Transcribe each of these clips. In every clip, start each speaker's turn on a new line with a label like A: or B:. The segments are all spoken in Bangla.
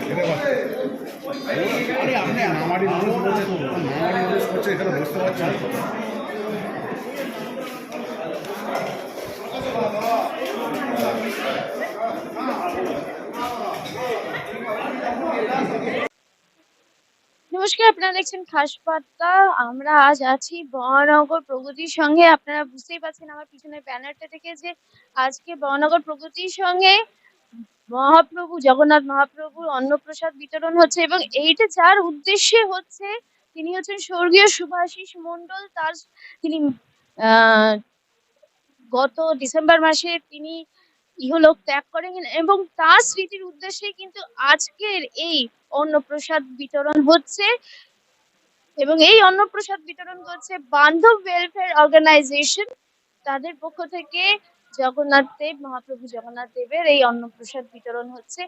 A: খেতে আপনি আমারই মানুষ বলছে আমারই মানুষ করছে এখানে না।
B: নমস্কার, আপনারা দেখছেন খাস খাসপাত্তা আমরা আজ আছি বহনগর প্রগতির সঙ্গে আপনারা বুঝতেই পারছেন আমার পিছনে ব্যানারটা থেকে যে আজকে বহনগর প্রগতির সঙ্গে মহাপ্রভু, জগন্নাথ মহাপ্রভুর অন্নপ্রসাদ বিতরণ হচ্ছে এবং এইটা যার উদ্দেশ্যে হচ্ছে তিনি হচ্ছেন স্বর্গীয় শুভাশিস মন্ডল তার তিনি গত ডিসেম্বর মাসে তিনি ইহলোক ত্যাগ করেন এবং তার স্মৃতির উদ্দেশ্যে কিন্তু আজকের এই অন্নপ্রসাদ বিতরণ হচ্ছে এবং এই অন্নপ্রসাদ বিতরণ করছে বান্ধব ওয়েলফেয়ার অর্গানাইজেশন তাদের পক্ষ থেকে জগন্নাথ দেব, মহাপ্রভু জগন্নাথ দেবের এই অন্নপ্রসাদ বিতরণ হচ্ছে।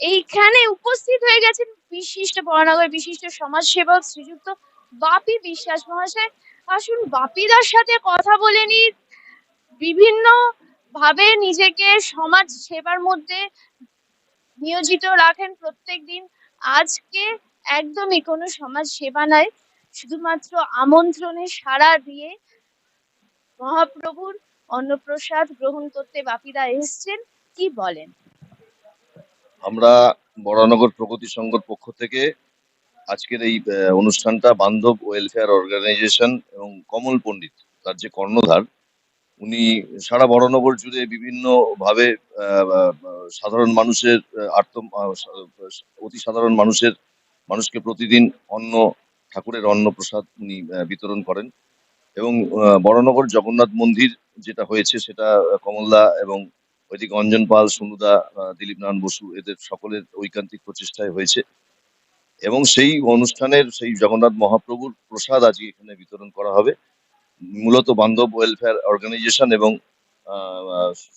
B: এইখানে উপস্থিত হয়ে গেছেন বিশিষ্ট বরানগর বিশিষ্ট সমাজসেবক শ্রীযুক্ত বাপি বিশ্বাস মহাশয়। আসুন বাপিদার সাথে কথা বলে নি বিভিন্ন ভাবে নিজেকে সমাজ সেবার মধ্যে নিয়োজিত রাখেন প্রত্যেক দিন। আজকে একদমই কোনো সমাজ সেবা নাই। শুধুমাত্র আমন্ত্রণে সাড়া দিয়ে মহাপ্রভুর অন্নপ্রসাদ গ্রহণ করতে বাপিদা এসছেন কি বলেন?
C: আমরা বরানগর প্রগতি সংঘর পক্ষ থেকে আজকের এই অনুষ্ঠানটা বান্ধব ওয়েলফেয়ার অর্গানাইজেশন এবং কমল পণ্ডিত তার যে কর্ণধার উনি সারা বড়নগর জুড়ে বিভিন্ন ভাবে সাধারণ মানুষের আহ, অতি সাধারণ মানুষের মানুষকে প্রতিদিন অন্ন ঠাকুরের অন্নপ্রসাদ উনি বিতরণ করেন এবং বড়নগর জগন্নাথ মন্দির যেটা হয়েছে সেটা কমলদা এবং ওইদিকে অঞ্জন পাল সুনুদা দিলীপ নারায়ণ বসু এদের সকলের ঐকান্তিক প্রচেষ্টায় হয়েছে। এবং সেই অনুষ্ঠানের সেই জগন্নাথ মহাপ্রভুর প্রসাদ আজকে এখানে বিতরণ করা হবে। মূলত বান্ধব ওয়েলফেয়ার অর্গানাইজেশন এবং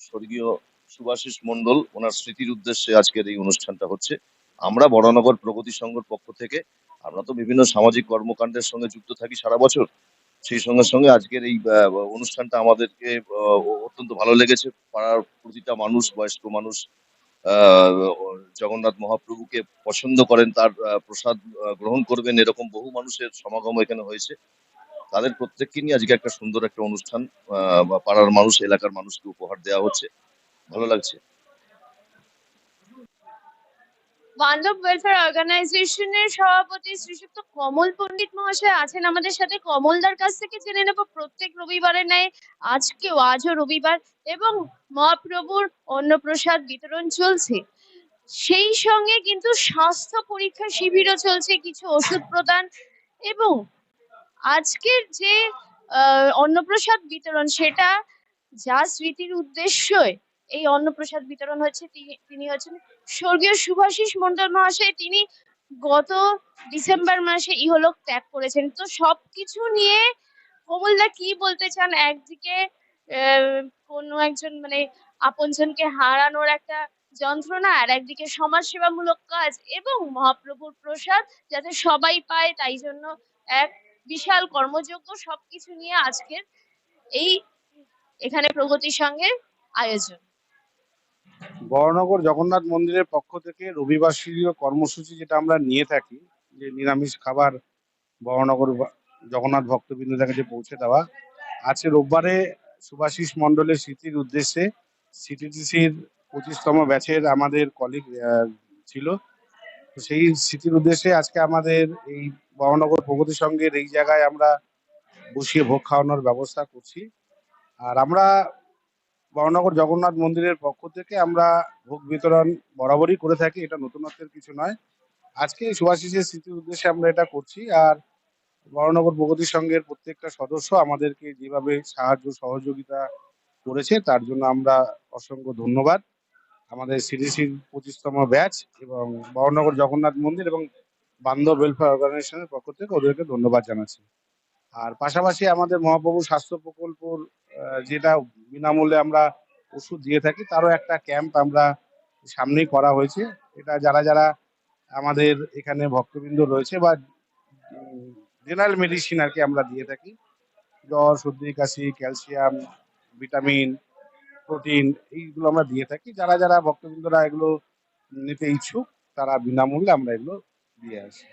C: স্বর্গীয় সুভাষিস মণ্ডল ওনার স্মৃতির উদ্দেশ্যে আজকের এই অনুষ্ঠানটা হচ্ছে। আমরা বড়নগর প্রগতি সংঘর পক্ষ থেকে, আমরা তো বিভিন্ন সামাজিক কর্মকাণ্ডের সঙ্গে যুক্ত থাকি সারা বছর সেই সঙ্গে সঙ্গে আজকের এই অনুষ্ঠানটা আমাদেরকে অত্যন্ত ভালো লেগেছে। পাড়ার প্রতিটা মানুষ, বয়স্ক মানুষ জগন্নাথ মহাপ্রভুকে পছন্দ করেন, তার প্রসাদ গ্রহণ করবেন এরকম বহু মানুষের সমাগম এখানে হয়েছে। তাদের প্রত্যেককে নিয়ে আজকে একটা সুন্দর একটা অনুষ্ঠান বা পাড়ার মানুষ, এলাকার মানুষকে উপহার দেওয়া হচ্ছে। ভালো লাগছে।
B: বান্ধব ওয়েলফেয়ার অর্গানাইজেশনের সভাপতি শ্রীযুক্ত কমল পণ্ডিত মহাশয় আছেন আমাদের সাথে। কমলদার কাছ থেকে জেনে নেব প্রত্যেক রবিবারের ন্যায় আজকেও, আজও রবিবার এবং মহাপ্রভুর অন্নপ্রসাদ বিতরণ চলছে। সেই সঙ্গে কিন্তু স্বাস্থ্য পরীক্ষা শিবিরও চলছে, কিছু ওষুধ প্রদান এবং আজকের যে অন্নপ্রসাদ বিতরণ, সেটা যা স্মৃতির উদ্দেশ্যই এই অন্নপ্রসাদ বিতরণ হচ্ছে তিনি হচ্ছেন স্বর্গীয় সুভাষিস মন্ডল মহাশয়। তিনি গত ডিসেম্বর মাসে ইহলোক ত্যাগ করেছেন। তো সবকিছু নিয়ে কমলদা কি বলতে চান? একদিকে কোনো একজন মানে আপনজনকে হারানোর একটা যন্ত্রণা, আর একদিকে সমাজ সমাজসেবামূলক কাজ এবং মহাপ্রভুর প্রসাদ যাতে সবাই পায়, তাই জন্য এক বিশাল কর্মযজ্ঞ সবকিছু নিয়ে আজকের এই এখানে প্রগতির সঙ্গে আয়োজন।
A: বড়নগর জগন্নাথ মন্দিরের পক্ষ থেকে রবিবাসীয় কর্মসূচি যেটা আমরা নিয়ে থাকি, যে নিরামিষ খাবার বড়নগর বা- জগন্নাথ ভক্তবৃন্দের কাছে পৌঁছে দেওয়া, আজকে রোববারে সুভাষিস মণ্ডলের স্মৃতির উদ্দেশ্যে সিটিটিসির পঁচিশতম ব্যাচের আমাদের কলিগ ছিল। তো সেই স্মৃতির উদ্দেশ্যে আজকে আমাদের এই বড়নগর প্রগতি সংঘের এই জায়গায় আমরা বসিয়ে ভোগ খাওয়ানোর ব্যবস্থা করছি। আর আমরা বড়নগর জগন্নাথ মন্দিরের পক্ষ থেকে আমরা ভোগ বিতরণ বরাবরই করে থাকি, এটা নতুনত্বের কিছু নয়। আজকে এই স্মৃতির উদ্দেশ্যে আমরা এটা করছি, আর বড়নগর প্রগতি সংঘের প্রত্যেকটা সদস্য আমাদেরকে যেভাবে সাহায্য, সহযোগিতা করেছে, তার জন্য আমরা অসংখ্য ধন্যবাদ। আমাদের সিডিসির পঁচিশতম ব্যাচ এবং বড়নগর জগন্নাথ মন্দির এবং বান্ধব ওয়েলফেয়ার অর্গানাইজেশনের পক্ষ থেকে ওদেরকে ধন্যবাদ জানাচ্ছি। আর পাশাপাশি আমাদের মহাপ্রভু স্বাস্থ্য প্রকল্পর যেটা বিনামূল্যে আমরা ওষুধ দিয়ে থাকি, তারও একটা ক্যাম্প আমরা সামনেই করা হয়েছে। এটা যারা যারা আমাদের এখানে ভক্তবৃন্দ রয়েছে বা জেনারেল মেডিসিন আর কি আমরা দিয়ে থাকি। জ্বর, সর্দি, কাশি, ক্যালসিয়াম, ভিটামিন, প্রোটিন এইগুলো আমরা দিয়ে থাকি। যারা যারা ভক্তবৃন্দরা এগুলো নিতে ইচ্ছুক, তারা বিনামূল্যে আমরা এগুলো দিয়ে আসি।